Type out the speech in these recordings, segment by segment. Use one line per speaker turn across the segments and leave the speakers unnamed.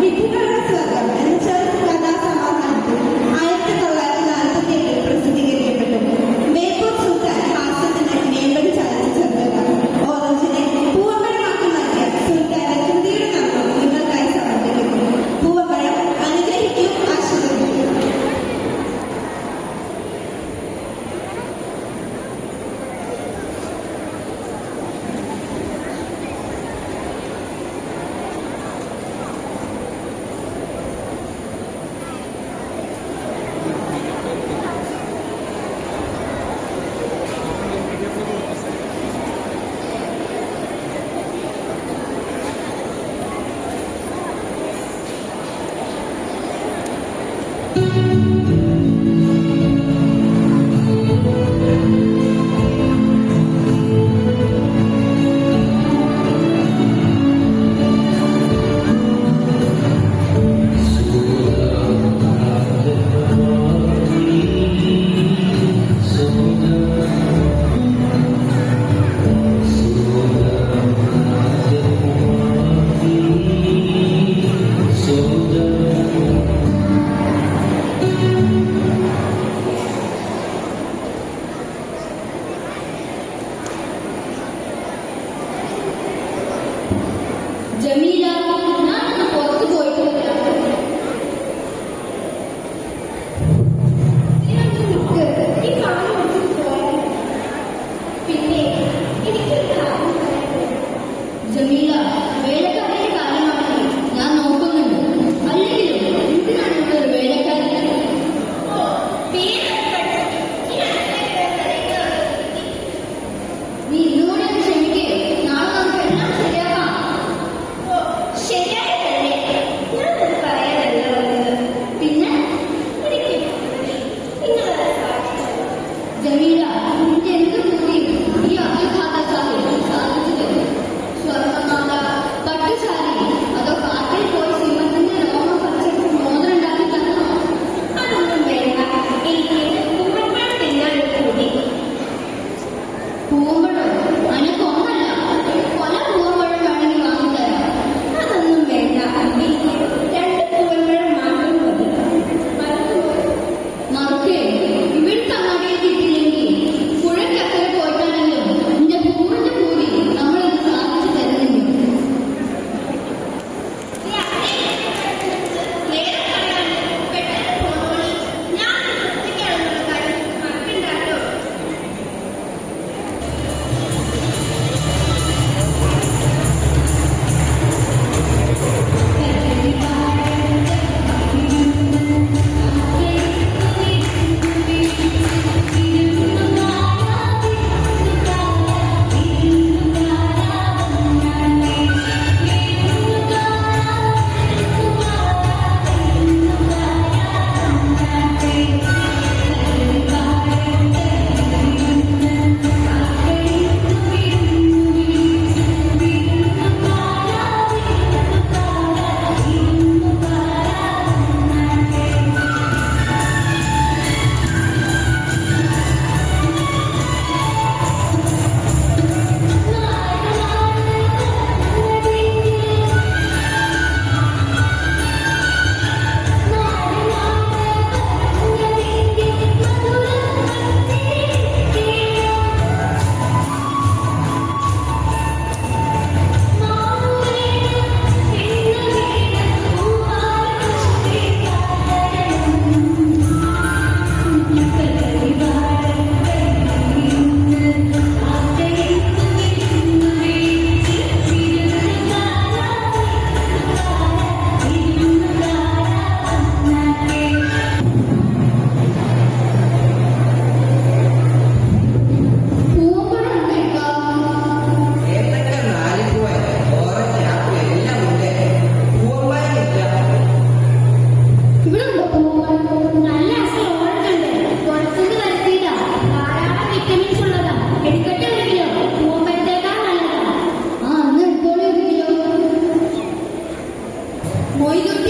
Dikira. Thank you.
Jameela നിന്റെ എന്ത് ഈ അബ്ദുൽ സാഹിബ് സാധിച്ചത് സ്വർണമാല അതോ കാട്ടിൽ പോയി സിംഹത്തിന്റെ രോമം പറിച്ച് മോതിരണ്ടാക്കി തന്നോ
അതൊന്നും വേണ്ട. എനിക്ക് പൂമ്പഴത്തിനാണ് കൂടി
我一个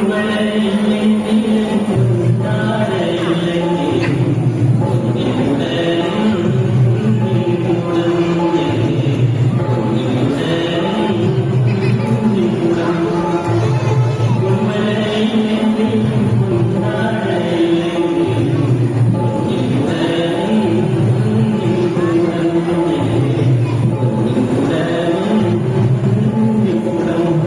Thank you.